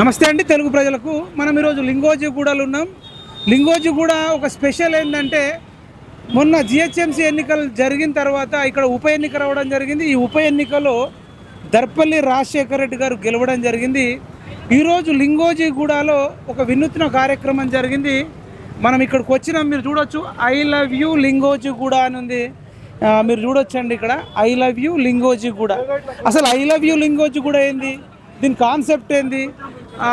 నమస్తే అండి తెలుగు ప్రజలకు. మనం ఈరోజు లింగోజిగూడలో ఉన్నాం. లింగోజిగూడ ఒక స్పెషల్ ఏంటంటే మొన్న జిహెచ్ఎంసీ ఎన్నికలు జరిగిన తర్వాత ఇక్కడ ఉప ఎన్నిక రావడం జరిగింది. ఈ ఉప ఎన్నికలో దర్పల్లి రాజశేఖర రెడ్డి గారు గెలవడం జరిగింది. ఈరోజు లింగోజిగూడలో ఒక వినూత్న కార్యక్రమం జరిగింది. మనం ఇక్కడికి వచ్చినాం మీరు చూడొచ్చు. ఐ లవ్ యూ లింగోజిగూడ అని ఉంది. మీరు చూడొచ్చండి ఇక్కడ. ఐ లవ్ యూ లింగోజీ కూడా. అసలు ఐ లవ్ యూ లింగోజీ కూడా ఏంది? దీని కాన్సెప్ట్ ఏంది?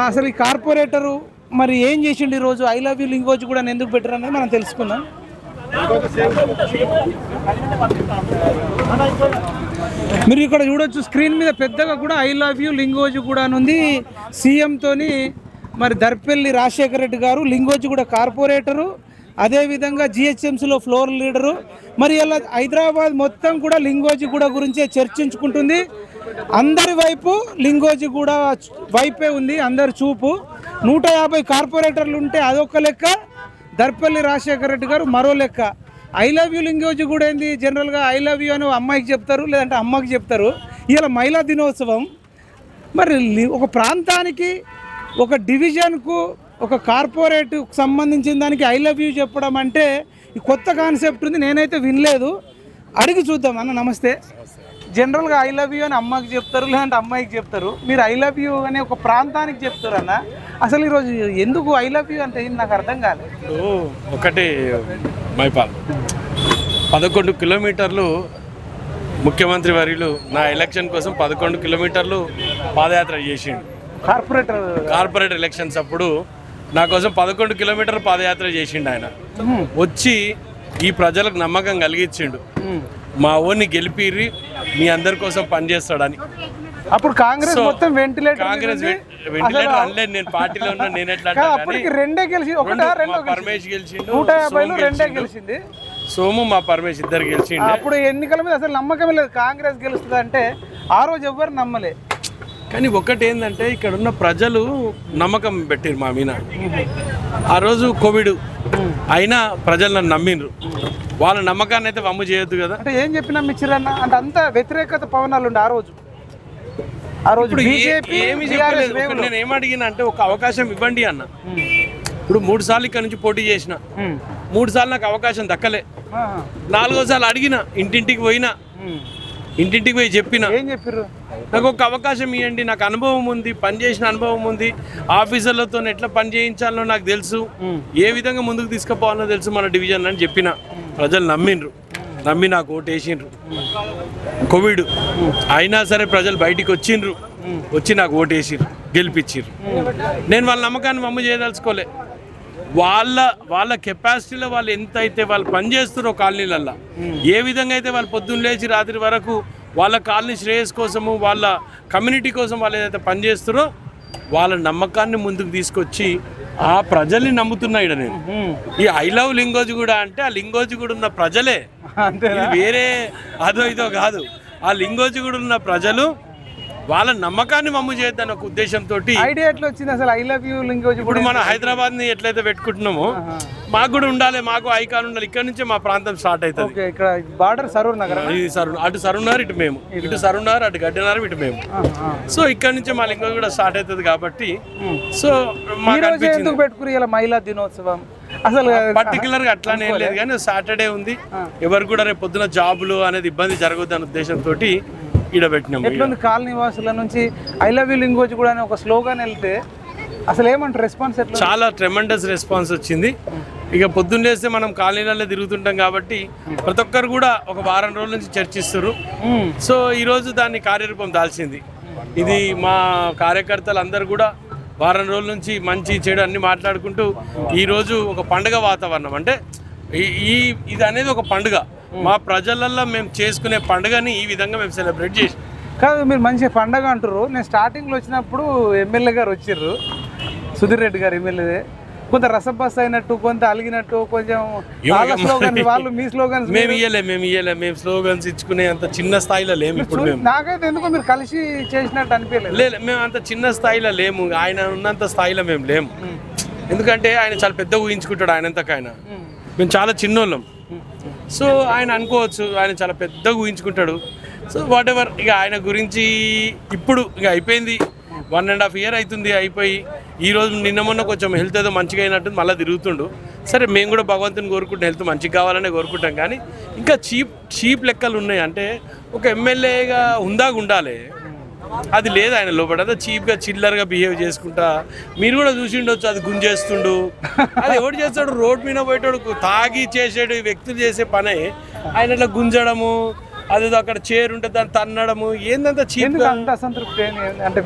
అసలు ఈ కార్పొరేటరు మరి ఏం చేసిండు ఈరోజు? ఐ లవ్ యూ లింగోజీ కూడా ఎందుకు పెట్టారు అనేది మనం తెలుసుకుందాం. మీరు ఇక్కడ చూడొచ్చు స్క్రీన్ మీద పెద్దగా కూడా ఐ లవ్ యూ లింగోజీ కూడా అని ఉంది. సీఎంతోని మరి దర్పెల్లి రాజశేఖర రెడ్డి గారు లింగోజీ కూడా కార్పొరేటరు. అదేవిధంగా జిహెచ్ఎంసీలో ఫ్లోర్ లీడరు మరి ఇలా హైదరాబాద్ మొత్తం కూడా లింగోజీ కూడా గురించే చర్చించుకుంటుంది. అందరి వైపు లింగోజీ కూడా వైపే ఉంది అందరి చూపు. నూట యాభై కార్పొరేటర్లు ఉంటే అదొక లెక్క. దర్పల్లి రాజశేఖర రెడ్డి గారు మరో లెక్క. ఐ లవ్ యూ లింగోజి కూడా ఏంది? జనరల్గా ఐ లవ్ యూ అని అమ్మాయికి చెప్తారు లేదంటే అమ్మకి చెప్తారు. ఇలా మహిళా దినోత్సవం. మరి ఒక ప్రాంతానికి ఒక డివిజన్కు ఒక కార్పొరేట్కు సంబంధించిన దానికి ఐ లవ్ యూ చెప్పడం అంటే ఈ కొత్త కాన్సెప్ట్ ఉంది నేనైతే వినలేదు. అడిగి చూద్దాం అన్న నమస్తే. జనరల్గా ఐ లవ్ యూ అని అమ్మకి చెప్తారు లేదంటే అమ్మాయికి చెప్తారు. మీరు ఐ లవ్ యూ అనే ఒక ప్రాంతానికి చెప్తారు అన్న. అసలు ఈరోజు ఎందుకు ఐ లవ్ యూ అంటే నాకు అర్థం కాలేదు. ఒకటి మైపాల్ పదకొండు కిలోమీటర్లు ముఖ్యమంత్రి వర్యులు నా ఎలక్షన్ కోసం పదకొండు కిలోమీటర్లు పాదయాత్ర చేసిండు. కార్పొరేటర్ కార్పొరేట్ ఎలక్షన్స్ అప్పుడు నా కోసం పదకొండు కిలోమీటర్లు పాదయాత్ర చేసిండు ఆయన. వచ్చి ఈ ప్రజలకు నమ్మకం కలిగించిండు. మా ఓన్ని గెలిపిర్రి మీ అందరి కోసం పనిచేస్తాడని అప్పుడు కాంగ్రెస్ మొత్తం వెంటిలేటర్ కాంగ్రెస్ వెంటిలేటర్ అనలేదు నేను పార్టీలో ఉన్నా నేను ఎట్లా అప్పటికి రెండే గెలిచి ఒకటా రెండు పరమేష్ గెలిచిండు నూట యాభైలో రెండే. గెలిచింది. సోము మా పరమేష్ ఇద్దరు గెలిచిండు. అప్పుడు ఎన్నికల మీద అసలు నమ్మకమే లేదు. కాంగ్రెస్ గెలుస్తుంది అంటే ఆ రోజు ఎవ్వరు నమ్మలే. కానీ ఒకటి ఏంటంటే ఇక్కడ ఉన్న ప్రజలు నమ్మకం పెట్టారు మా మీద. ఆ రోజు కోవిడ్ అయినా ప్రజలు నన్ను నమ్మిండ్రు. వాళ్ళ నమ్మకాన్ని అయితే వమ్ము చేయొద్దు కదా. అంటే ఏం చెప్పినా మిచ్చిరన్న? అంటే అంత వ్యతిరేకత పవనాలు ఉండే ఆ రోజు. ఆ రోజు ఇప్పుడు ఏ- బీజేపీ ఏమి చెప్పలేదు. నేను ఏమడిగినా అంటే ఒక అవకాశం ఇవ్వండి అన్న. ఇప్పుడు మూడు సార్లు ఇక్కడ నుంచి పోటీ చేసిన. మూడు సార్లు నాకు అవకాశం దక్కలే. నాలుగోసార్లు అడిగిన. ఇంటింటికి పోయినా. ఇంటింటికి పోయి చెప్పిన. ఏం చెప్పిర్రు? నాకు ఒక అవకాశం ఇవ్వండి నాకు అనుభవం ఉంది పని చేసిన అనుభవం ఉంది. ఆఫీసర్లతో ఎట్లా పని చేయించాలో నాకు తెలుసు. ఏ విధంగా ముందుకు తీసుకుపోవాలో తెలుసు మన డివిజన్ అని చెప్పిన. ప్రజలు నమ్మిండ్రు. నమ్మి నాకు ఓటు వేసిండ్రు కోవిడ్ అయినా సరే ప్రజలు బయటికి వచ్చిండ్రు. వచ్చి నాకు ఓటు వేసిర్రు గెలిపించిర్రు నేను వాళ్ళ నమ్మకాన్ని మమ్మ చేయదలుచుకోలే. వాళ్ళ వాళ్ళ కెపాసిటీలో వాళ్ళు ఎంత అయితే వాళ్ళు పనిచేస్తారో కాలనీలల్లో ఏ విధంగా అయితే వాళ్ళు పొద్దున్న లేచి రాత్రి వరకు వాళ్ళ కాలనీ శ్రేయస్ కోసము వాళ్ళ కమ్యూనిటీ కోసం వాళ్ళు ఏదైతే పనిచేస్తారో వాళ్ళ నమ్మకాన్ని ముందుకు తీసుకొచ్చి ఆ ప్రజల్ని నమ్ముతున్నా ఇక్కడ నేను. ఈ ఐ లవ్ లింగోజ్ కూడా అంటే ఆ లింగోజ్ కూడా ఉన్న ప్రజలే. వేరే అదో ఇదో కాదు. ఆ లింగోజ్ కూడా ఉన్న ప్రజలు వాళ్ళ నమ్మకాన్ని మమ్ము చేయొద్దన్న ఒక ఉద్దేశంతో ఐడియా ఎట్లా వచ్చింది అసలు? ఐ లవ్ యూ లింగోజ్ ఇప్పుడు మన హైదరాబాద్ని ఎట్లయితే పెట్టుకుంటున్నామో మాకు కూడా ఉండాలి మాకు ఐకాన్ ఉండాలి. ఇక్కడ నుంచే మా ప్రాంతం స్టార్ట్ అవుతుంది. ఇక్కడ బార్డర్ సరూర్ నగర్ ఇది సరు అటు సరున్నారు ఇటు మేము. ఇటు సరున్నారు అటు గడ్డనారు ఇటు మేము. సో ఇక్కడ నుంచే మా లింగం కూడా స్టార్ట్ అవుతుంది కాబట్టి సో ఎందుకు పెట్టుకుని ఇలా మహిళా దినోత్సవం? అసలు పర్టికులర్గా అట్లానే లేదు కానీ సాటర్డే ఉంది. ఎవరు కూడా రేపు పొద్దున జాబులు అనేది ఇబ్బంది జరగదు అనే ఉద్దేశంతో ఈడ పెట్టినాము ఎట్లుంది కాలనీ వాసుల నుంచి ఐ లవ్ యూ లింగోజ్ కూడా ఒక స్లోగాన్ వెళ్తే అసలు ఏమంటారు? రెస్పాన్స్ ఎట్లా చాలా ట్రెమండస్ రెస్పాన్స్ వచ్చింది. ఇక పొద్దున్న లేస్తే మనం కాలనీలలో తిరుగుతుంటాం కాబట్టి ప్రతి ఒక్కరు కూడా ఒక వారం రోజుల నుంచి చర్చిస్తారు. సో ఈరోజు దాన్ని కార్యరూపం దాల్చింది ఇది మా కార్యకర్తలు అందరూ కూడా వారం రోజుల నుంచి మంచి చెడు అన్ని మాట్లాడుకుంటూ ఈరోజు ఒక పండుగ వాతావరణం. అంటే ఈ- ఈ ఇది అనేది ఒక పండుగ. మా ప్రజలల్లో మేము చేసుకునే పండుగని ఈ విధంగా మేము సెలబ్రేట్ చేసి కాదు మీరు మంచి పండగ అంటారు నేను స్టార్టింగ్లో వచ్చినప్పుడు ఎమ్మెల్యే గారు వచ్చిర్రు. సుధీర్ రెడ్డి గారు ఎమ్మెల్యే. కొంత రసబస్ అయినట్టు కొంత అలిగినట్టు కొంచెం వాళ్ళ స్లోగన్ వాళ్ళు మీ స్లోగన్స్ మేము ఇయ్యలే మేము ఇయ్యలే మేము స్లోగన్స్ ఇచ్చుకునే అంత చిన్న స్థాయిలో లేము ఇప్పుడు మేము. నాకైతే ఎందుకో మీరు కలిసి చేసినట్టు అనిపించలేదు. లేదు మేము అంత చిన్న స్థాయిలో లేము. ఆయన ఉన్నంత స్థాయిలో మేము లేము. ఎందుకంటే ఆయన చాలా పెద్ద ఊహించుకుంటాడు ఆయనంతకు ఆయన మేము చాలా చిన్నోళ్ళం. సో ఆయన అనుకోవచ్చు ఆయన చాలా పెద్దగా ఊహించుకుంటాడు. సో వాట్ ఎవర్ ఇక ఆయన గురించి ఇప్పుడు ఇక అయిపోయింది. వన్ అండ్ హాఫ్ ఇయర్ అవుతుంది అయిపోయి. ఈ రోజు నిన్న మొన్న కొంచెం హెల్త్ ఏదో మంచిగా అయినట్టు మళ్ళీ తిరుగుతుండు. సరే మేము కూడా భగవంతుని కోరుకుంటాం హెల్త్ మంచిగా కావాలనే కోరుకుంటాం. కానీ ఇంకా చీప్ చీప్ లెక్కలు ఉన్నాయి. అంటే ఒక ఎమ్మెల్యేగా ఉందాగా ఉండాలి. అది లేదు ఆయన లోపల. అదే చీప్గా చిల్లర్గా బిహేవ్ చేసుకుంటా. మీరు కూడా చూసి ఉండొచ్చు అది గుంజేస్తుండు. అది ఎవడు చేస్తాడు? రోడ్ మీద పోయేటోడు తాగి చేసేడు వ్యక్తులు చేసే పనే. ఆయన ఇట్లా గుంజడము అదేదో అక్కడ చైర్ ఉంటే దాన్ని తన్నడము. ఏందంత చీప్ అసంతృప్తి? అంటే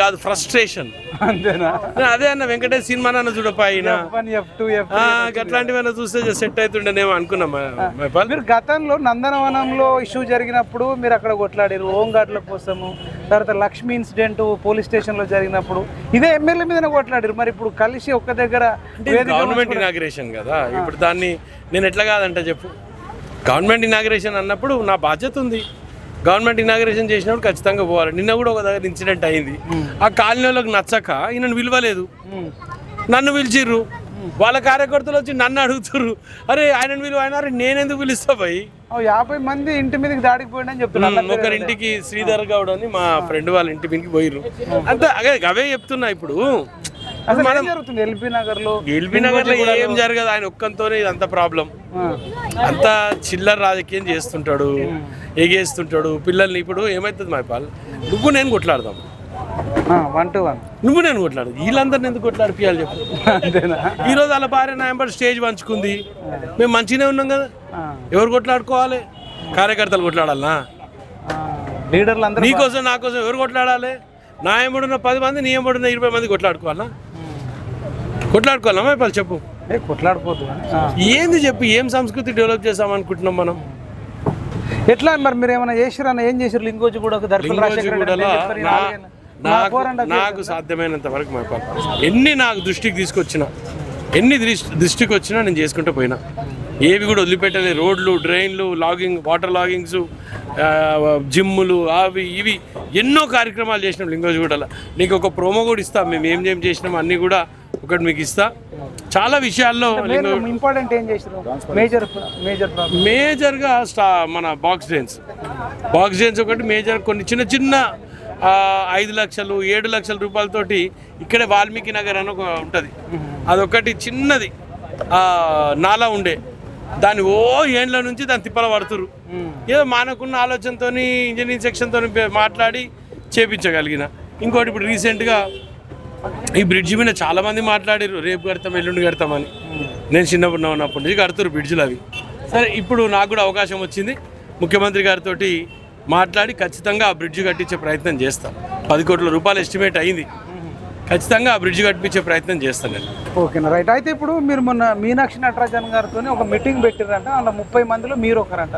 కాదు ఫ్రస్ట్రేషన్ అంతేనా? అదే అన్న వెంకటేష్ సినిమా ఎఫ్ ఆ, అట్లాంటివన్నీ చూస్తే సెట్ అవుతుండేనేమో అనుకున్నాం మీరు గతంలో నందనవనంలో ఇష్యూ జరిగినప్పుడు మీరు అక్కడ కొట్లాడారు హోంగార్డుల కోసము. తర్వాత లక్ష్మి ఇన్సిడెంట్ పోలీస్ స్టేషన్లో జరిగినప్పుడు ఇదే ఎమ్మెల్యే మీదనే కొట్లాడారు. మరి ఇప్పుడు కలిసి ఒక్క దగ్గర గవర్నమెంట్ ఇనాగ్రేషన్ కదా. ఇప్పుడు దాన్ని నేను ఎట్లా కాదంట చెప్పు. గవర్నమెంట్ ఇనాగ్రేషన్ అన్నప్పుడు నా బాధ్యత ఉంది. గవర్నమెంట్ ఇనాగ్రేషన్ చేసినప్పుడు ఖచ్చితంగా పోవాలి. నిన్న కూడా ఒక దగ్గర ఇన్సిడెంట్ అయింది. ఆ కాలనీ వాళ్ళకి నచ్చక ఈయనను విలువలేదు. నన్ను పిలిచిర్రు. వాళ్ళ కార్యకర్తలు వచ్చి నన్ను అడుగుతుర్రు. అరే ఆయనను విలువ ఆయన అరే నేనెందుకు పిలుస్తా పోయి యాభై మంది ఇంటి మీదకి దాడికి పోయిందని చెప్తున్నారు. ఒకరింటికి శ్రీధర్ గౌడ్ అని మా ఫ్రెండ్ వాళ్ళ ఇంటి మీదకి పోయిర్రు. అంతే అదే అవే చెప్తున్నా ఇప్పుడు. జరుగుతుంది ఎల్బీ నగర్లో ఎల్బీ నగర్లో ఏం జరగదు ఆయన ఒక్కంతోనే ఇదంతా ప్రాబ్లం. అంతా చిల్లర రాజకీయం చేస్తుంటాడు ఎగేస్తుంటాడు పిల్లల్ని ఇప్పుడు ఏమవుతుంది మా పాల్ నువ్వు నేను కొట్లాడదాం. వన్ టు వన్ నువ్వు నేను కొట్లాడు. వీళ్ళందరిని ఎందుకు కొట్లాడిపియాలి చెప్పు. అంతేనా? ఈ రోజు వాళ్ళ భార్య నాయంబర్ స్టేజ్ పంచుకుంది. మేము మంచిగానే ఉన్నాం కదా. ఎవరు కొట్లాడుకోవాలి? కార్యకర్తలు కొట్లాడాలనా? లీడర్లు అందరూ నీకోసం నా కోసం ఎవరు కొట్లాడాలి? నా ఎంబడున్న పది మంది నీ ఎంబడున్న ఇరవై మంది కొట్లాడుకోవాలా? కొట్లాడుకోవాలా? మైపాల్ చెప్పు. ఆ. ఏంది చెప్పు? ఏం సంస్కృతి డెవలప్ చేద్దాం అనుకుంటున్నాం మనం? ఎట్లా? మరి మీరు ఏమైనా చేసిరా ఏం చేసారు లింగోజు కూడా నాకు నాకు సాధ్యమైనంత వరకు మా ఎన్ని నాకు దృష్టికి తీసుకొచ్చిన ఎన్ని దృష్టి దృష్టికి వచ్చినా నేను చేసుకుంటూ పోయినా. ఏవి కూడా వదిలిపెట్టలే. రోడ్లు డ్రైన్లు లాగింగ్ వాటర్ లాగింగ్స్ జిమ్ములు అవి ఇవి ఎన్నో కార్యక్రమాలు చేసినాం లింగోజిగూడలో. నీకు ఒక ప్రోమో కూడా ఇస్తా. మేము ఏం ఏం చేసినాం అన్నీ కూడా ఒకటి మీకు ఇస్తా. చాలా విషయాల్లో ఇంపార్టెంట్ ఏం మేజర్ మేజర్ మేజర్గా స్టా మన బాక్స్ డ్రైన్స్ బాక్స్ డ్రైన్స్ ఒకటి మేజర్ కొన్ని చిన్న చిన్న ఐదు లక్షలు ఏడు లక్షల రూపాయలతోటి ఇక్కడే వాల్మీకి నగర్ అని ఒక ఉంటుంది. అదొకటి చిన్నది. నాలా ఉండే. దాన్ని ఓ ఏండ్ల నుంచి దాన్ని తిప్పల పడుతురు ఏదో మానకున్న ఆలోచనతో ఇంజనీరింగ్ సెక్షన్తో మాట్లాడి చేపించగలిగిన. ఇంకోటి ఇప్పుడు రీసెంట్గా ఈ బ్రిడ్జి మీద చాలా మంది మాట్లాడారు రేపు కడతాం ఎల్లుండి కడతామని నేను చిన్నప్పుడు ఉన్నప్పటి నుంచి కడుతురు బ్రిడ్జిలు అవి. సరే ఇప్పుడు నాకు కూడా అవకాశం వచ్చింది. ముఖ్యమంత్రి గారితో మాట్లాడి ఖచ్చితంగా ఆ బ్రిడ్జి కట్టించే ప్రయత్నం చేస్తాం. పది కోట్ల రూపాయలు ఎస్టిమేట్ అయింది. ఖచ్చితంగా ఆ బ్రిడ్జి కట్టించే ప్రయత్నం చేస్తాను నేను. ఓకేనా రైట్ అయితే ఇప్పుడు మీరు మొన్న మీనాక్షి నటరాజన్ గారితో ఒక మీటింగ్ పెట్టారంట అందులో ముప్పై మందిలో మీరు ఒకరంట.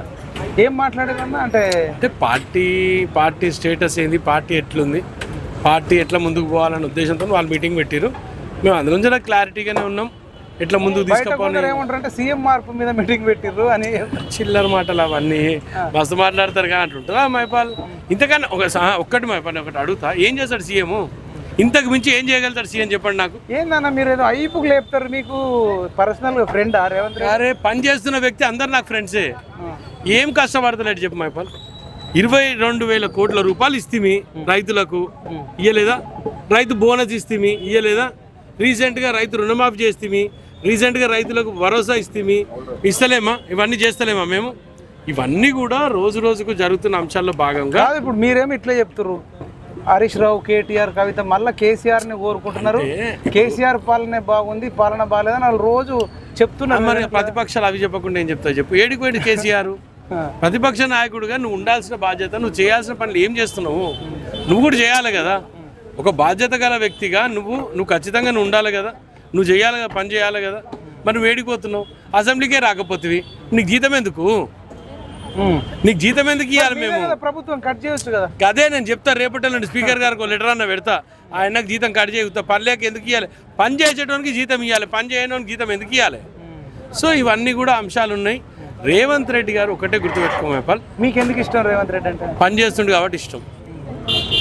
ఏం మాట్లాడారన్నా? అంటే అంటే పార్టీ పార్టీ స్టేటస్ ఏంది? పార్టీ ఎట్లుంది? పార్టీ ఎట్లా ముందుకు పోవాలనే ఉద్దేశంతో వాళ్ళు మీటింగ్ పెట్టారు మేము అందులో చాలా క్లారిటీగానే ఉన్నాం. ఎట్లా ముందుకు కొందరు ఏమంటారంటే సీఎం మార్పు మీద మీటింగ్ పెట్టిర్రు అని చిల్లర మాటలు అవన్నీ. మస్తు మాట్లాడతారు కానీ అంటుంటారా మైపాల్ ఇంతకన్నా ఒక ఒక్కటి మైపాల్ ఒకటి అడుగుతా. ఏం చేస్తాడు సీఎం? ఇంతకు మించి ఏం చేయగలుగుతాడు సీఎం చెప్పండి నాకు? ఏందన్న మీరు ఏదో ఐపుకు లేపుతారు మీకు పర్సనల్ ఫ్రెండ్ రేవంత్ అరే పని చేస్తున్న వ్యక్తి అందరు నాకు ఫ్రెండ్సే ఏం. కష్టపడతలేడు చెప్పు మైపాల్. ఇరవై రెండు వేల కోట్ల రూపాయలు ఇస్తేమి రైతులకు. ఇయ్యలేదా? రైతు బోనస్ ఇస్తేమి ఇయ్యలేదా? రీసెంట్గా రైతు రుణమాఫీ చేస్తేమి. రీసెంట్గా రైతులకు భరోసా ఇస్తేమి ఇస్తలేమా? ఇవన్నీ చేస్తలేమా మేము? ఇవన్నీ కూడా రోజు రోజుకు జరుగుతున్న అంశాల్లో భాగంగా కాదు ఇప్పుడు మీరేమి ఇట్లా చెప్తుర్రు? హరీష్ రావు కేటీఆర్ కవిత మళ్ళీ కేసీఆర్ని కోరుకుంటున్నారు కేసీఆర్ పాలనే బాగుంది పాలన బాగాలేదని వాళ్ళు రోజు చెప్తున్నారు. మరి ప్రతిపక్షాలు అవి చెప్పకుండా ఏం చెప్తావు చెప్పు. ఏడికి పోయింది కేసీఆర్. ప్రతిపక్ష నాయకుడిగా నువ్వు ఉండాల్సిన బాధ్యత నువ్వు చేయాల్సిన పనులు ఏం చేస్తున్నావు? నువ్వు కూడా చేయాలి కదా. ఒక బాధ్యత గల వ్యక్తిగా నువ్వు నువ్వు ఖచ్చితంగా నువ్వు ఉండాలి కదా. నువ్వు చేయాలి కదా పని చేయాలి కదా. మరి నువ్వు ఏడిపోతున్నావు అసెంబ్లీకే రాకపోతివి. నీకు జీతం ఎందుకు. నీకు జీతం ఎందుకు ఇవ్వాలి మేము? ప్రభుత్వం కట్ చేయొచ్చు కదా. అదే నేను చెప్తా రేపటి స్పీకర్ గారికి ఒక లెటర్ అన్న పెడతా. ఆయనకు జీతం కట్ చేయుతా పనిలేక ఎందుకు ఇవ్వాలి పని చేసేటోనికి జీతం ఇవ్వాలి పని చేయడానికి జీతం ఎందుకు ఇవ్వాలి సో ఇవన్నీ కూడా అంశాలు ఉన్నాయి. రేవంత్ రెడ్డి గారు ఒకటే గుర్తుపెట్టుకోమేపాల్ మీకు ఎందుకు ఇష్టం రేవంత్ రెడ్డి అంటే? పని చేస్తుండు కాబట్టి ఇష్టం.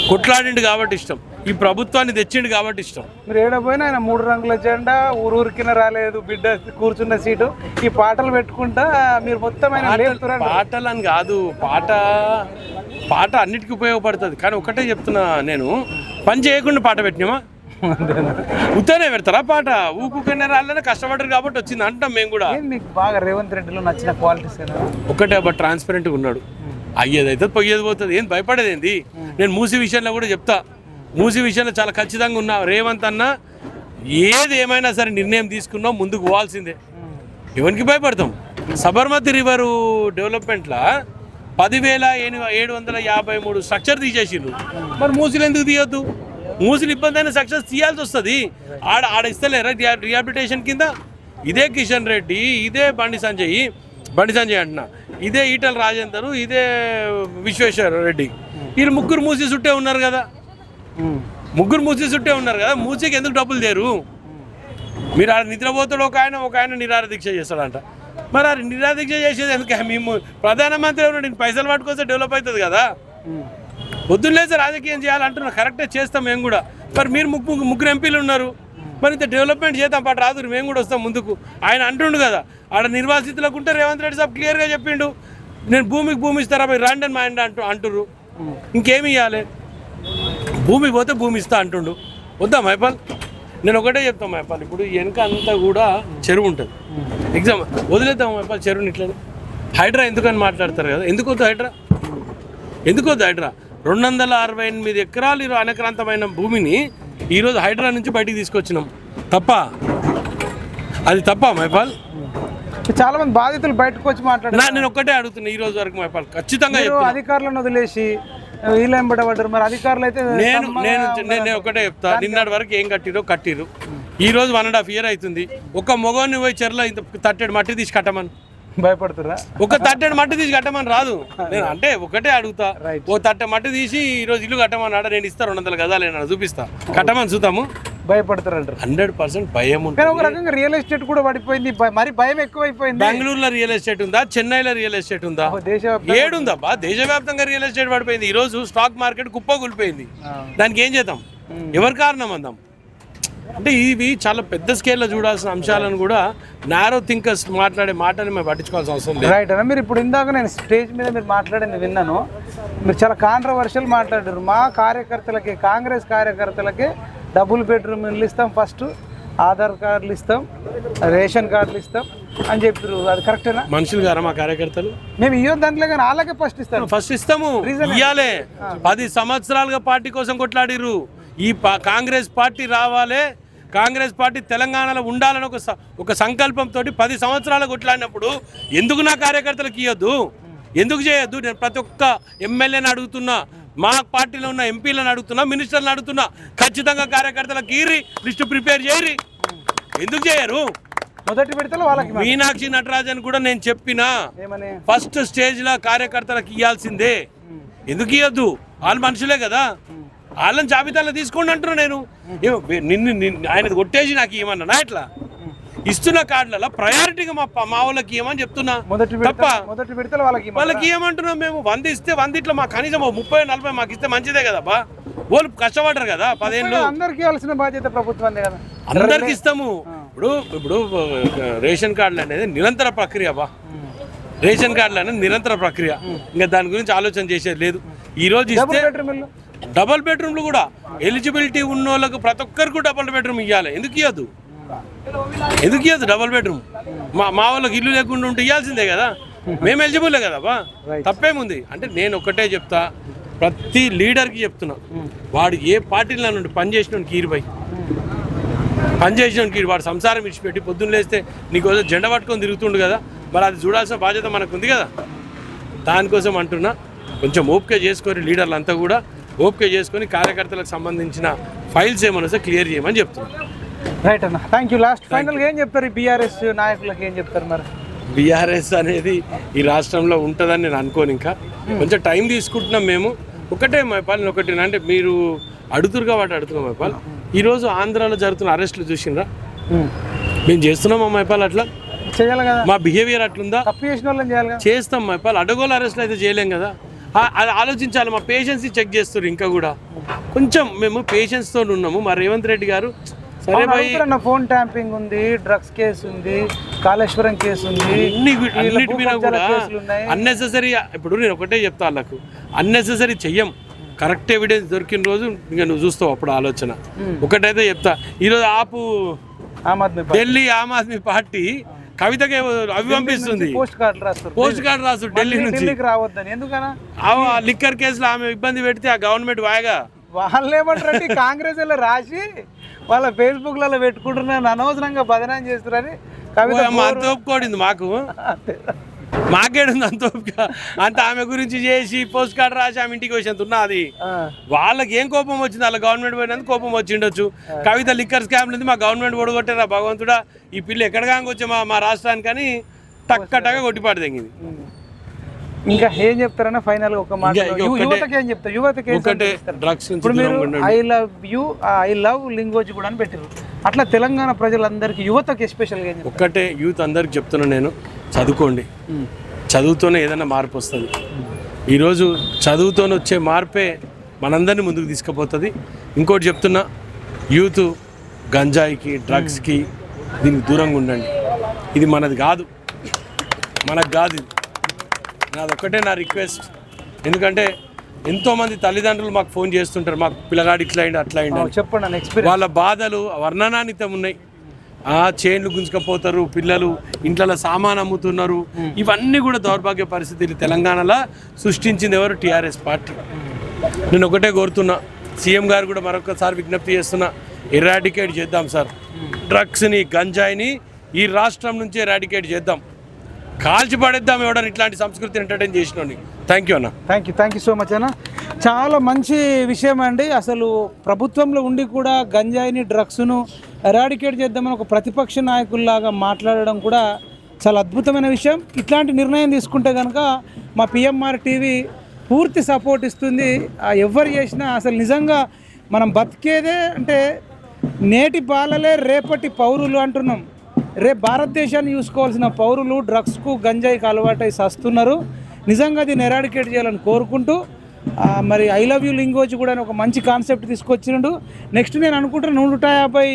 కొట్లాడిండు కాబట్టి ఇష్టం. ఈ ప్రభుత్వాన్ని తెచ్చిండు కాబట్టి ఇష్టం. మీరు ఏడపోయినా ఆయన మూడు రంగుల జెండా ఊరూరికిన రాలేదు బిడ్డ కూర్చున్న సీటు. ఈ పాటలు పెట్టుకుంటా మీరు మొత్తం పాటలు అని కాదు పాట పాట అన్నిటికీ ఉపయోగపడుతుంది. కానీ ఒకటే చెప్తున్నా నేను పని చేయకుండా పాట పెట్టినామా? ఉత్తనే పెడతారా పాట? ఊకుకనే రాళ్ళనే కష్టపడరు కాబట్టి వచ్చింది అంటాం మేము కూడా. మీకు బాగా రేవంత్ రెడ్డిలో నచ్చిన క్వాలిటీస్ ఒకటే అబ్బా ట్రాన్స్పరెంట్గా ఉన్నాడు. అయ్యేది అయితే పొయ్యేది పోతుంది. ఏం భయపడేది ఏంది? నేను మూసి విషయంలో కూడా చెప్తా. మూసి విషయంలో చాలా ఖచ్చితంగా ఉన్నా రేవంత్ అన్న ఏది ఏమైనా సరే నిర్ణయం తీసుకున్నా ముందుకు పోవాల్సిందే. ఎవరికి భయపడతాం? సబర్మతి రివరు డెవలప్మెంట్లో పదివేల ఎనిమిది ఏడు వందల యాభై మూడు స్ట్రక్చర్ తీసేసిండ్రు. మరి మూసిలు ఎందుకు తీయొద్దు? మూసులు ఇబ్బంది అయిన స్ట్రక్చర్స్ తీయాల్సి వస్తుంది. ఆడ ఆడ ఇస్తలేరా రియా- రిహాబిలిటేషన్ కింద? ఇదే కిషన్ రెడ్డి ఇదే బండి సంజయ్ బండి సంజయ్ అంటున్నా. ఇదే ఈటల రాజేందరు ఇదే విశ్వేశ్వర రెడ్డి. వీళ్ళు ముగ్గురు మూసి చుట్టే ఉన్నారు కదా. ముగ్గురు మూసి చుట్టే ఉన్నారు కదా మూసికి ఎందుకు డబ్బులు తేరు? మీరు ఆడ నిద్రపోతాడు ఒక ఆయన ఒక ఆయన నిరార దీక్ష చేస్తాడంట. మరి ఆ నిరాదీక్ష చేసేది ఎందుకు? మేము ప్రధానమంత్రి ఎవరు నేను పైసలు పట్టుకొస్తే డెవలప్ అవుతుంది కదా. పొద్దున్న రాజకీయం చేయాలంటున్నా కరెక్టే చేస్తాం మేము కూడా. మరి మీరు ముగ్గురు ముగ్గురు ఎంపీలు ఉన్నారు. మరి ఇంత డెవలప్మెంట్ చేద్దాం పాటు రాదు మేము కూడా వస్తాం ముందుకు. ఆయన అంటుండు కదా ఆడ నిర్వాసితులకు ఉంటే రేవంత్ రెడ్డి సాబ్ క్లియర్గా చెప్పిండు. నేను భూమికి భూమి ఇస్తారా? మీరు రండి అని మా ఆయన అంటూ అంటుర్రు. ఇంకేమి ఇవ్వాలి భూమి పోతే భూమి ఇస్తా అంటుండు. వద్దా మైపాల్ నేను ఒకటే చెప్తాను మైపాల్ ఇప్పుడు వెనక అంతా కూడా చెరువు ఉంటుంది. ఎగ్జామ్ వదిలేద్దాం మైపాల్ చెరువుని ఇట్లా హైడ్రా ఎందుకని మాట్లాడతారు కదా? ఎందుకు వద్దు హైడ్రా? ఎందుకు వద్దు హైడ్రా? రెండు వందల అరవై ఎనిమిది ఎకరాలు ఈరోజు అనక్రాంతమైన భూమిని ఈరోజు హైడ్రా నుంచి బయటికి తీసుకొచ్చినాం. తప్ప? అది తప్ప మైపాల్ చాలా మంది బాధితులు బయటకు వచ్చి మాట్లాడారు నేను ఒక్కటే అడుగుతున్నా ఈ రోజు వరకు మైపాల్ ఖచ్చితంగా అధికారులను వదిలేసి వీళ్ళు ఎంబడబడ్డారు మరి అధికారులు అయితే నేను సమ్మగా నేను నేను నేను ఒకటే చెప్తా. నిన్నటి వరకు ఏం కట్టిరో కట్టిరు. ఈ రోజు వన్ అండ్ హాఫ్ ఇయర్ అవుతుంది. ఒక మొగోని పోయి చెర్ల ఇంత తట్టెడు మట్టి తీసి కట్టమని భయపడుతురా ఒక తట్టెడు మట్టి తీసి కట్టమని రాదు. నేను అంటే ఒకటే అడుగుతా. ఓ తట్టె మట్టి తీసి ఈ రోజు ఇల్లు కట్టమన్నాడు? నేను ఇస్తా రెండు వందల గదాలు నేను చూపిస్తా. కట్టమని చూద్దాము. భయపడతారు అంటారు హండ్రెడ్ పర్సెంట్ భయం ఉంటుంది. ఒక రకంగా రియల్ ఎస్టేట్ కూడా పడిపోయింది. మరి భయం ఎక్కువైపోయింది. బెంగళూరులో రియల్ ఎస్టేట్ ఉందా? చెన్నైలో రియల్ ఎస్టేట్ ఉందా? దేశవ్యాప్తంగా. ఏడుందబ్బా. దేశవ్యాప్తంగా రియల్ ఎస్టేట్ పడిపోయింది. ఈ రోజు స్టాక్ మార్కెట్ కుప్ప కూలిపోయింది. దానికి ఏం చేద్దాం? ఎవరి కారణం అందాం? అంటే ఇవి చాలా పెద్ద స్కేల్లో చూడాల్సిన అంశాలను కూడా నారో థింకర్స్ మాట్లాడే మాటని మేము పట్టించుకోవాల్సిన అవసరం లేదు. రైట్ అన్న మీరు ఇప్పుడు ఇందాక నేను స్టేజ్ మీద మీరు మాట్లాడింది విన్నాను. మీరు చాలా కాంట్రవర్షియల్ మాట్లాడారు. మా కార్యకర్తలకి కాంగ్రెస్ కార్యకర్తలకి డబుల్ బెడ్రూమ్ ఇల్లు ఇస్తాం ఫస్ట్ ఆధార్ కార్డులు ఇస్తాం రేషన్ కార్డులు ఇస్తాం అని చెప్పారు అది కరెక్టేనా మనుషులు గారా మా కార్యకర్తలు? మేము ఇవ్వద్దు దాంట్లో కానీ వాళ్ళకే ఫస్ట్ ఇస్తాం ఫస్ట్ ఇస్తాము. ఇయ్యాలే. పది సంవత్సరాలుగా పార్టీ కోసం కొట్లాడిర్రు. ఈ కాంగ్రెస్ పార్టీ రావాలే. కాంగ్రెస్ పార్టీ తెలంగాణలో ఉండాలని ఒక ఒక సంకల్పంతో పది సంవత్సరాలు కొట్లాడినప్పుడు ఎందుకు నా కార్యకర్తలకు ఇవ్వద్దు ఎందుకు చేయొద్దు? నేను ప్రతి ఒక్క ఎమ్మెల్యేని అడుగుతున్నా. మా పార్టీలో ఉన్న ఎంపీలను అడుగుతున్నా మినిస్టర్లను అడుగుతున్నా ఖచ్చితంగా కార్యకర్తలకు ఈరి లిస్టు ప్రిపేర్ చేయరి. ఎందుకు చేయరు? మొదటి విడతలో వాళ్ళకి. మీనాక్షి నటరాజన్ కూడా నేను చెప్పినా ఫస్ట్ స్టేజ్లో కార్యకర్తలకు ఇవ్వాల్సిందే ఎందుకు ఇవ్వద్దు వాళ్ళు మనుషులే కదా. వాళ్ళని జాబితాలో తీసుకోండి అంటున్నా నేను. నిన్ను నిన్ను- ఆయన కొట్టేసి నాకు ఇవ్వమన్నా ఎట్లా? ఇస్తున్న కార్డులలో ప్రయారిటీగా మా మా వాళ్ళకి ఇవ్వమని చెప్తున్నా. మొదటి తప్ప మొదటి విడతలో వాళ్ళకి. వాళ్ళకి ఏమంటున్నాం మేము. వంద ఇస్తే వంద ఇట్లా మా కనీసం ముప్పై నలభై మాకు ఇస్తే మంచిదే కదా బా వాళ్ళు కష్టపడరు కదా పదేళ్ళు. అందరికీ ఇవ్వాల్సిన బాధ్యత ప్రభుత్వాన్ని కదా. అందరికి ఇస్తాము. ఇప్పుడు ఇప్పుడు రేషన్ కార్డులు అనేది నిరంతర ప్రక్రియ బా. రేషన్ కార్డులు అనేది నిరంతర ప్రక్రియ. ఇంకా దాని గురించి ఆలోచన చేసేది లేదు. ఈ రోజు ఇస్తే డబుల్ బెడ్రూమ్లు కూడా. ఎలిజిబిలిటీ ఉన్న వాళ్ళకు ప్రతి ఒక్కరికి డబల్ బెడ్రూమ్ ఇవ్వాలి ఎందుకు ఇవ్వద్దు ఎందుకు ఇవ్వద్దు డబల్ బెడ్రూమ్ మా మా వాళ్ళకి ఇల్లు లేకుండా ఉంటే ఇవ్వాల్సిందే కదా. మేము ఎలిజిబులే కదా బా తప్పేముంది? అంటే నేను ఒకటే చెప్తా. ప్రతి లీడర్కి చెప్తున్నా. వాడు ఏ పార్టీలో నుండి పనిచేసిన కీరుబాయి పనిచేసిన వాడు సంసారం విడిచిపెట్టి పొద్దున్న లేస్తే నీకోసం జెండా పట్టుకొని తిరుగుతుండు కదా. మరి అది చూడాల్సిన బాధ్యత మనకు ఉంది కదా. దానికోసం అంటున్నా. కొంచెం ఓపిక చేసుకొని లీడర్లు అంతా కూడా. ఓపిక చేసుకొని కార్యకర్తలకు సంబంధించిన ఫైల్స్ ఏమైనా వస్తే క్లియర్ చేయమని చెప్తున్నా. రైట్ అన్న. థ్యాంక్ యూ లాస్ట్ ఫైనల్గా ఏం చెప్తారు బీఆర్ఎస్ నాయకులకి? ఏం చెప్తారు మరి? బీఆర్ఎస్ అనేది ఈ రాష్ట్రంలో ఉంటుందని నేను అనుకోను ఇంకా. కొంచెం టైం తీసుకుంటున్నాం మేము. ఒకటే మైపాల్ ఒకటి అంటే మీరు అడుగుతురు కాబట్టి అడుగుతున్నాం మైపాల్ ఈరోజు ఆంధ్రాలో జరుగుతున్న అరెస్టులు చూసిండ్రా మేము చేస్తున్నామా మైపాల్ అట్లా? చేయాలి కదా. మా బిహేవియర్ అట్లుందా? చేస్తాం మైపాల్ అడగోలు అరెస్ట్లు అయితే చేయలేం కదా. అది ఆలోచించాలి. మా పేషెన్సీ చెక్ చేస్తారు ఇంకా కూడా. కొంచెం మేము పేషెన్స్తో ఉన్నాము. మా రేవంత్ రెడ్డి గారు సరే భయ్ నా ఫోన్ ట్యాంపింగ్ ఉంది డ్రగ్స్ కేసు ఉంది కాళేశ్వరం కేసు ఉంది అన్ని అన్నిటి మీద కూడా. అన్నెసెసరీ ఇప్పుడు నేను ఒకటే చెప్తా వాళ్ళకు అన్నెసెసరీ చెయ్యం. కరెక్ట్ ఎవిడెన్స్ దొరికిన రోజు ఇంకా నువ్వు చూస్తావు అప్పుడు ఆలోచన. ఒకటైతే చెప్తా. ఈరోజు ఆపు ఆమ్ ఆద్మీ ఢిల్లీ ఆమ్ ఆద్మీ పార్టీ కవితకి అవి పంపిస్తుంది. పోస్ట్ కార్డు రాస్తారు. పోస్ట్ కార్డు రాసు ఢిల్లీ నుంచి. రావద్దని. ఎందుకనా ఆ లిక్కర్ కేసులో ఆమె ఇబ్బంది పెడితే ఆ గవర్నమెంట్ వాయగా వాళ్ళు ఏమంటారంటే కాంగ్రెస్ వాళ్ళు రాసి వాళ్ళ ఫేస్బుక్లలో పెట్టుకుంటున్నారు అనవసరంగా బదనాం చేస్తారని కవిత అంత ఒప్పుకోడింది మాకు. మాకేడుంది అంత అంత ఆమె గురించి చేసి పోస్ట్ కార్డు రాసి ఆమె ఇంటికి వచ్చేంత ఉన్నది ఆ, వాళ్ళకి ఏం కోపం వచ్చింది? వాళ్ళ గవర్నమెంట్ పోయినందుకు కోపం వచ్చి ఉండొచ్చు కవిత లిక్కర్ స్కామ్ ఉంది మా గవర్నమెంట్ ఓడగొట్టారా భగవంతుడా. ఈ పిల్ల ఎక్కడ కాంగొచ్చే మా మా రాష్ట్రానికి అని టక్క టక్క కొట్టిపాటు తెగింది. ఇంకా ఏం చెప్తారన్నా ఫైనల్ ఒక మాట ఒకటే- యువతకి ఏం చెప్తారు? యువతకి ఒకటే? డ్రగ్స్ ఇప్పుడు మీరు. I love you I love లింగోజ్ కూడా అని పెట్టారు అట్లా తెలంగాణ ప్రజలందరికీ యువతకి ఎస్పెషల్గా ఏం ఒక్కటే యూత్ అందరికి చెప్తున్నా నేను. చదువుకోండి. చదువుతోనే ఏదైనా మార్పు వస్తుంది. ఈరోజు చదువుతోనే వచ్చే మార్పే మనందరినీ ముందుకు తీసుకుపోతుంది. ఇంకోటి చెప్తున్నా యూత్ గంజాయికి డ్రగ్స్కి దీనికి దూరంగా ఉండండి. ఇది మనది కాదు. మనకు కాదు ఇది. నాది ఒక్కటే నా రిక్వెస్ట్. ఎందుకంటే ఎంతోమంది తల్లిదండ్రులు మాకు ఫోన్ చేస్తుంటారు మాకు పిల్లగాడు ఇట్లా అయింది అట్లా అయింది. చెప్పండి వాళ్ళ బాధలు వర్ణనానితం ఉన్నాయి. ఆ చైన్లు గుంజుకపోతారు పిల్లలు ఇంట్లో సామాన్ అమ్ముతున్నారు. ఇవన్నీ కూడా దౌర్భాగ్య పరిస్థితులు తెలంగాణలో సృష్టించింది ఎవరు టీఆర్ఎస్ పార్టీ. నేను ఒకటే కోరుతున్నా సీఎం గారు కూడా మరొకసారి విజ్ఞప్తి చేస్తున్నా ఎరాడికేట్ చేద్దాం సార్. డ్రగ్స్ని గంజాయిని ఈ రాష్ట్రం నుంచి ఎరాడికేట్ చేద్దాం. కాల్చి పడేద్దాం ఎవడని ఇట్లాంటి సంస్కృతిని ఎంటర్టైన్ చేసినోని థ్యాంక్ యూ అన్న. Thank you thank you so much అన్న. చాలా మంచి విషయం అండి. అసలు ప్రభుత్వంలో ఉండి కూడా గంజాయిని డ్రగ్స్ను ఎరాడికేట్ చేద్దామని ఒక ప్రతిపక్ష నాయకుల్లాగా మాట్లాడడం కూడా చాలా అద్భుతమైన విషయం. ఇట్లాంటి నిర్ణయం తీసుకుంటే కనుక మా పిఎంఆర్ టీవీ పూర్తి సపోర్ట్ ఇస్తుంది. ఎవరు చేసినా అసలు నిజంగా మనం బతికేదే అంటే నేటి బాలలే రేపటి పౌరులు అంటున్నాం. రేపు భారతదేశాన్ని చూసుకోవాల్సిన పౌరులు డ్రగ్స్కు గంజాయికి అలవాటై సస్తున్నారు. నిజంగా దీన్ని ఎరాడికేట్ చేయాలని కోరుకుంటూ మరి ఐ లవ్ యూ లింగోజ్ కూడా ఒక మంచి కాన్సెప్ట్ తీసుకొచ్చినాడు. నెక్స్ట్ నేను అనుకుంటున్నా నూట యాభై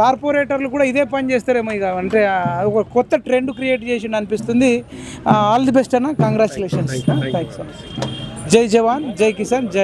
కార్పొరేటర్లు కూడా ఇదే పని చేస్తారేమో ఇక. అంటే ఒక కొత్త ట్రెండ్ క్రియేట్ చేసిండు అనిపిస్తుంది. ఆల్ ది బెస్ట్ అన్న. కంగ్రాచులేషన్స్ థ్యాంక్స్ జై జవాన్ జై కిసాన్ జై